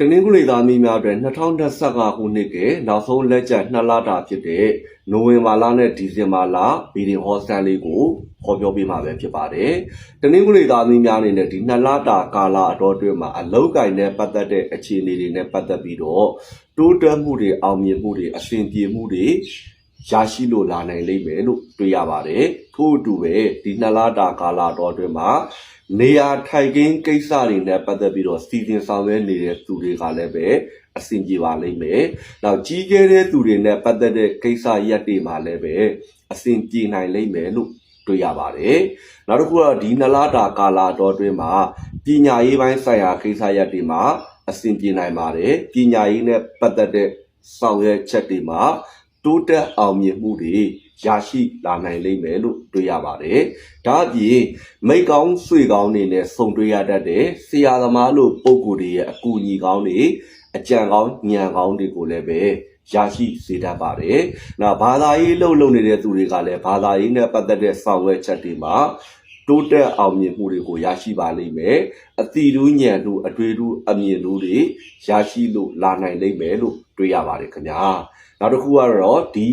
တနင်္ဂနွေသားမီးများအတွက်2025ခုနှစ်ကနောက်ဆုံးလက်ကျန်2လတာဖြစ်တဲ့နိုဝင်ဘာလနဲ့ဒီဇင်ဘာလဗီဒီယိုဟောစတန်လေးကိုခေါ်ပြောပေးမှာပဲဖြစ်ပါတယ်။တနင်္ဂနွေသားမီးများအနေနဲ့ဒီ2လတာကာလအတော်အတွင်းမှာအလောက်ကင်နဲ့ပတ်သက်တဲ့အခြေအနေတွေနဲ့ပတ်သက်ပြီးတော့တိုးတက်မှုတွေအောင်မြင်မှုတွေအဆင်ပြေမှုတွေ ရရှိလို့လာနိုင်လိမ့်မယ်လို့တွေ့ရပါတယ်။ထို့အတူပဲဒီ2လတာကာလအတော်အတွင်းမှာနေရာထိုင်ခင်းကိစ္စတွေနဲ့ပတ်သက်ပြီးတော့စီစဉ်ဆောင်ရွက်နေတဲ့သူတွေကလည်းပဲအဆင်ပြေပါလိမ့်မယ်။နောက်ကြီးကျယ်တဲ့သူတွေနဲ့ပတ်သက်တဲ့ကိစ္စရက်တွေမှာလည်းပဲအဆင်ပြေနိုင်လိမ့်မယ်လို့တွေ့ရပါတယ်။နောက်တစ်ခုကတော့ဒီနလားတာကာလာတော်အတွင်းမှာပညာရေးပိုင်းဆိုင်ရာကိစ္စရက်တွေမှာအဆင်ပြေနိုင်ပါတယ်။ပညာရေးနဲ့ပတ်သက်တဲ့ဆောင်ရွက်ချက်တွေမှာ တိုးတက်အောင်မြင်မှုတွေရရှိလာနိုင်လိမ့်မယ်လို့တွေ့ရပါတယ်။ဒါအပြင်မိတ်ကောင်းဆွေကောင်းတွေနဲ့ဆုံတွေ့ရတတ်တဲ့ဆရာသမားလို့ပုံကိုယ်တွေရဲ့အကူအညီကောင်းတွေအကြံကောင်းဉာဏ်ကောင်းတွေကိုလည်းပဲရရှိစေတတ်ပါတယ်။နောက်ဘာသာရေးလှုပ်လှုပ်နေတဲ့သူတွေကလည်းဘာသာရေးနဲ့ပတ်သက်တဲ့ဆောင်ရွက်ချက်တွေမှာတိုးတက်အောင်မြင်မှုတွေကိုရရှိပါလိမ့်မယ်။အတိတူးဉာဏ်တို့အတွေ့အတူအမြင်တို့တွေရရှိလို့လာနိုင်လိမ့်မယ်လို့တွေ့ရပါတယ်ခင်ဗျာ။ နောက်တစ်ခုကတော့ဒီ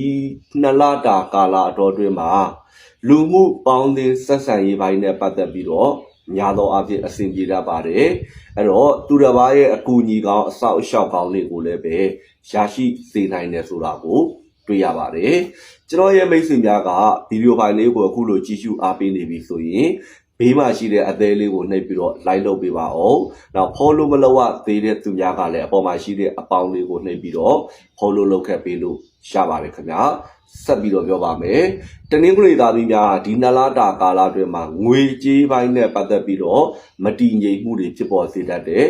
နှစ်လတာကာလအတော်အတွင်းမှာလူမှုပေါင်းသင်းဆက်ဆံရေးပိုင်းနဲ့ပတ်သက်ပြီးတော့များသောအားဖြင့်အဆင်ပြေတတ်ပါတယ်အဲ့တော့သူတစ်ပါးရဲ့အကူအညီကောင်းအဆောက်အအုံကောင်းတွေကိုလည်းပဲရရှိစေနိုင်တယ်ဆိုတာကိုတွေ့ရပါတယ်ကျွန်တော်ရဲ့မိတ်ဆွေများကဗီဒီယိုဖိုင်လေးကိုအခုလိုကြည့်ရှုအားပေးနေပြီဆိုရင် ဘေးမှာရှိတဲ့အသေးလေးကိုနှိပ်ပြီးတော့ like လုပ်ပေးပါအောင်။နောက် follow မလုပ်ရသေးတဲ့သူများကလည်းအပေါ်မှာရှိတဲ့အပေါင်းလေးကိုနှိပ်ပြီးတော့ follow လုပ်ခဲ့ပေးလို့ရပါတယ်ခင်ဗျာ။ဆက်ပြီးတော့ပြောပါမယ်။တနင်္ဂနွေသားသမီးများဒီနလာတာကာလအတွင်းမှာငွေကြေးပိုင်းနဲ့ပတ်သက်ပြီးတော့မတည်ငြိမ်မှုတွေဖြစ်ပေါ်စေတတ်တဲ့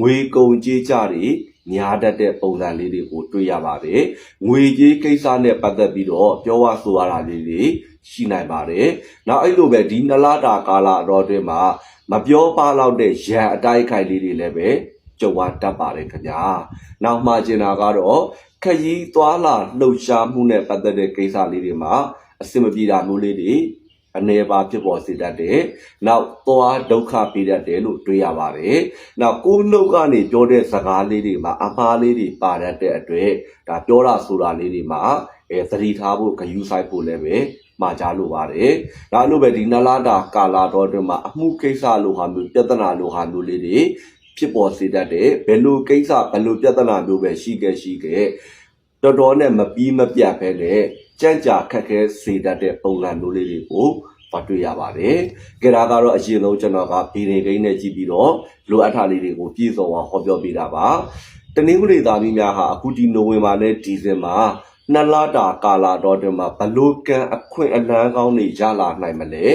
ငွေကုန်ကြေးကြတွေများတတ်တဲ့ပုံစံလေးတွေကိုတွေ့ရပါတယ်။ငွေကြေးကိစ္စနဲ့ပတ်သက်ပြီးတော့ပြောရဆိုရတာလေးတွေ ရှိနိုင်ပါတယ်။နောက်အဲ့လိုပဲဒီနလာတာကာလအတော်အတွင်းမှာမပြောပါတော့တဲ့ရန်အတိုက်ခိုက်လေးတွေလည်းပဲကြုံရတတ်ပါတယ်ခင်ဗျာ။နောက်မှကျင်တာကတော့ခရီးသွားလာလှုပ်ရှားမှုနဲ့ပတ်သက်တဲ့ကိစ္စလေးတွေမှာအဆင်မပြေတာမျိုးလေးတွေအနေပါဖြစ်ပေါ်စေတတ်တယ်။နောက်သွားဒုက္ခပေးတတ်တယ်လို့တွေးရပါတယ်။နောက်ကိုယ်နှုတ်ကနေပြောတဲ့စကားလေးတွေမှာအမှားလေးတွေပါတတ်တဲ့အတွက်ဒါပြောတာဆိုတာလေးတွေမှာ အဲသတိထားဖို့ဂယူဆိုင်ဖို့လည်းပဲမှာကြားလိုပါတယ်။ဒါလို့ပဲဒီနလာတာကာလာတော်အတွင်းမှာအမှုကိစ္စလိုဟာမျိုးပြဿနာလိုဟာမျိုးလေးတွေဖြစ်ပေါ်စေတတ်တယ်။ဘယ်လိုကိစ္စဘယ်လိုပြဿနာမျိုးပဲရှိခဲ့ရှိခဲ့တော်တော်နဲ့မပြီးမပြတ်ပဲနဲ့ကြံ့ကြာခက်ခဲစေတတ်တဲ့ပုံစံမျိုးလေးတွေကိုပါတွေ့ရပါတယ်။ကြဒါကတော့အရင်ဆုံးကျွန်တော်ကဗီဒီဂိမ်းနဲ့ကြည့်ပြီးတော့လိုအပ်တာလေးတွေကိုပြည့်စုံအောင်ဟောပြောပေးတာပါ။တနင်္ဂနွေသားမီးများဟာအခုဒီနိုဝင်ဘာနဲ့ဒီဇင်ဘာ နှစ်လတာကာလာတော့တွင်မှာဘလို့ကံအခွင့်အလန်းကောင်းတွေရလာနိုင်မလဲ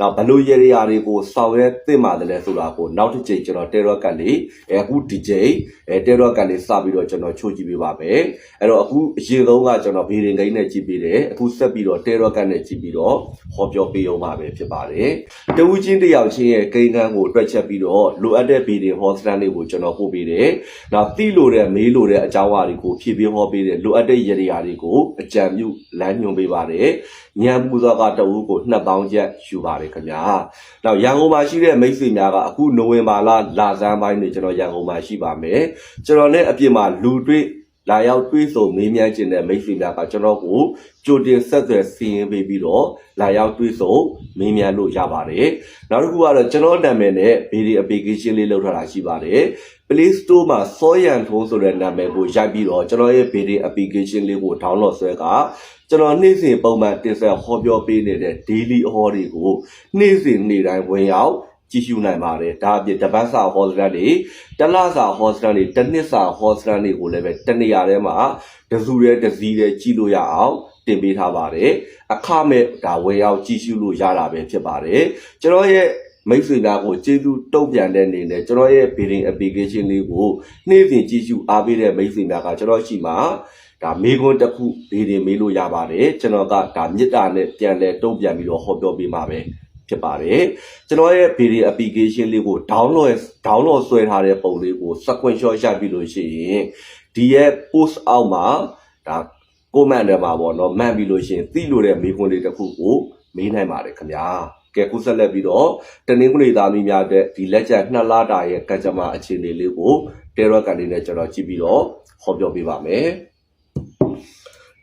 နောက်ဘလို့ရေရရာတွေကိုဆောင်ရွက်သင့်ပါတယ်လဲဆိုတာကိုနောက်တစ်ချိန်ကျွန်တော်တဲရော့ကတ်လေးအခုဒီချိန်အဲတဲရော့ကတ်လေးစပြီးတော့ကျွန်တော်ချိုးကြည့်ပေးပါမယ်အဲ့တော့အခုအရင်ဆုံးကကျွန်တော်ဗီဒီဂိမ်းနဲ့ကြည့်ပေးတယ်အခုဆက်ပြီးတော့တဲရော့ကတ်နဲ့ကြည့်ပြီးတော့ဟောပြောပေးအောင်ပါပဲဖြစ်ပါတယ်တဝူးချင်းတယောက်ချင်းရဲ့ဂိမ်းကန်းကိုတွက်ချက်ပြီးတော့လိုအပ်တဲ့ဗီဒီဟောစတန်လေးကိုကျွန်တော်ပို့ပေးတယ်နောက်တိလို့တဲ့မေးလို့တဲ့အကြောင်းအရာတွေကိုဖြည့်ပြဟောပေးတယ်လိုအပ်တဲ့ရေရရာတွေကိုအကြံပြုလမ်းညွှန်ပေးပါတယ်ညံပူဇော်ကတဝူးကို2000ကျပ်ယူပါတယ်ခင်ဗျာ။နောက်ရန်ကုန်မှာရှိတဲ့မိတ်ဆွေများကအခုနိုဝင်ဘာလလာဇန်းပိုင်းနေကျွန်တော်ရန်ကုန်မှာရှိပါမယ်။ကျွန်တော်နဲ့အပြင်မှာလူတွေ့လာရောက်တွေးဆုံမေးမြန်းခြင်းတဲ့မိတ်ဆွေများကကျွန်တော်ကိုကြိုတင်ဆက်သွယ်စီရင်ပေးပြီးတော့လာရောက်တွေးဆုံမေးမြန်းလို့ရပါတယ်။နောက်တစ်ခုကတော့ကျွန်တော်နာမည်နဲ့ video application လေးလုပ်ထားတာရှိပါတယ်။ Play Store မှာစောရန်ထုံးဆိုတဲ့နာမည်ကိုရိုက်ပြီးတော့ကျွန်တော်ရဲ့ video application လေးကို download ဆွဲက ကျွန်တော်နေ့စဉ်ပုံမှန်တင်ဆက်ဟောပြောပေးနေတဲ့ daily ဟောတွေကိုနေ့စဉ်နေ့တိုင်းဝင်ရောက်ကြည့်ရှုနိုင်ပါတယ်ဒါအပြင်တပတ်စာဟောစတန်တွေတလစာဟောစတန်တွေတစ်နှစ်စာဟောစတန်တွေကိုလည်းပဲတနေရာထဲမှာတစုရဲတစည်းရဲကြည့်လို့ရအောင်တင်ပေးထားပါတယ်အခမဲ့ဒါဝင်ရောက်ကြည့်ရှုလို့ရတာပဲဖြစ်ပါတယ်ကျွန်တော်ရဲ့ မိတ်ဆွေများကိုကျေးဇူးတုံ့ပြန်တဲ့အနေနဲ့ကျွန်တော်ရဲ့ bidding application လေးကိုနေ့စဉ်ကြည့်ရှုအားပေးတဲ့မိတ်ဆွေများကကျွန်တော်ရှိမှာဒါမေခွန်းတစ်ခုဒေဒီမေးလို့ရပါတယ်ကျွန်တော်ကဒါမြစ်တာနဲ့ပြန်လဲတုံ့ပြန်ပြီးတော့ဟောပြောပေးမှာပဲဖြစ်ပါတယ်ကျွန်တော်ရဲ့ video application လေးကို download download ဆွဲထားတဲ့ပုံလေးကို screenshot ရိုက်ပြီးလို့ရှိရင်ဒီရဲ့ post အောက်မှာဒါ comment ထဲမှာပေါ့နော်မှန်ပြီးလို့ရှိရင်သိလို့တဲ့မေးခွန်းလေးတစ်ခုကိုမေးနိုင်ပါတယ်ခင်ဗျာ ကဲခုဆက်လက်ပြီးတော့တနင်္ဂနွေသားမီးများတဲ့ဒီလက်ချက်နှစ်လတာရဲ့ကံကြမ္မာအခြေအနေလေးကို Terra ကန်လေးနဲ့ကျွန်တော်ကြည့်ပြီးတော့ဟောပြောပေးပါမယ်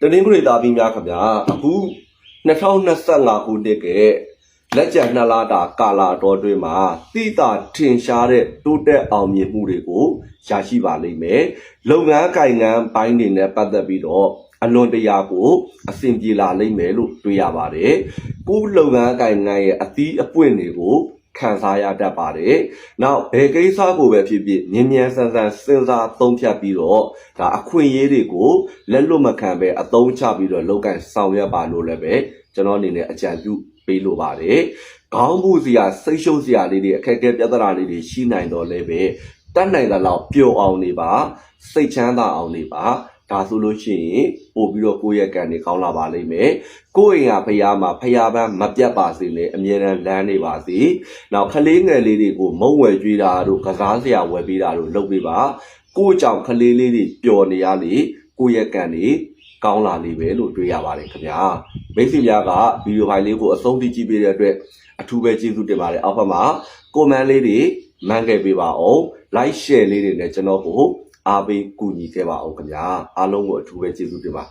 တနင်္ဂနွေသားပြီးများခင်ဗျာအခု2025ခုနှစ်ကလက်ကျန်နှစ်လတာကာလာတော်တွင်မှာတိတာထင်ရှားတဲ့တိုးတက်အောင်မြင်မှုတွေကိုရရှိပါလိမ့်မယ်လုပ်ငန်းကိုင်ငန်းပိုင်းတွေနဲ့ပတ်သက်ပြီးတော့ အလွန်တရာကိုအဆင်ပြေလာလိမ့်မယ်လို့တွေးရပါတယ်ကိုယ်လုပ်ငန်းကိုင်ငန်းရဲ့အသီးအပွင့်တွေကိုခံစားရတတ်ပါတယ်။နောက်ဘယ်ကိစ္စကိုပဲဖြစ်ဖြစ်မြ мян ဆန်းဆန်းစဉ်းစားသုံးဖြတ်ပြီးတော့ဒါအခွင့်အရေးတွေကိုလက်လွတ်မခံပဲအသုံးချပြီးတော့လောက်ကင်ဆောင်ရွက်ပါလို့လည်းပဲကျွန်တော်အနေနဲ့အကြံပြုပေးလိုပါတယ်။ခေါင်းမှုစရာစိတ်ရှုပ်စရာလေးတွေအခက်အခဲပြဿနာလေးတွေရှိနိုင်တော့လည်းပဲတတ်နိုင်သလောက်ပျော်အောင်နေပါစိတ်ချမ်းသာအောင်နေပါ ဒါဆိုလို့ရှိရင်ပို့ပြီးတော့ကိုယ့်ရဲ့ကံတွေကောင်းလာပါလိမ့်မယ်။ကိုယ့်အိမ်ကဖရားမှာဖရားပန်းမပြတ်ပါစေနဲ့အမြဲတမ်းလမ်းနေပါစေ။နောက်ခလေးငယ်လေးတွေကိုမုံဝယ်ကြွေးတာတို့ကစားစရာဝယ်ပေးတာတို့လုပ်ပေးပါ။ကိုယ့်ကြောင့်ခလေးလေးတွေပျော်နေရလေကိုယ့်ရဲ့ကံတွေကောင်းလာလိမ့်မယ်လို့တွေးရပါတယ်ခင်ဗျာ။မိတ်ဆွေများကဗီဒီယိုဖိုင်လေးကိုအဆုံးထိကြည့်ပေးတဲ့အတွက်အထူးပဲကျေးဇူးတင်ပါတယ်။အောက်ဘက်မှာကွန်မန့်လေးတွေမှန်းခဲ့ပေးပါအောင်။ like share လေးတွေနဲ့ကျွန်တော်ကို အားပေးကူညီခဲ့ပါအောင်ခင်ဗျာအားလုံးကိုအထူးပဲကျေးဇူးတင်ပါ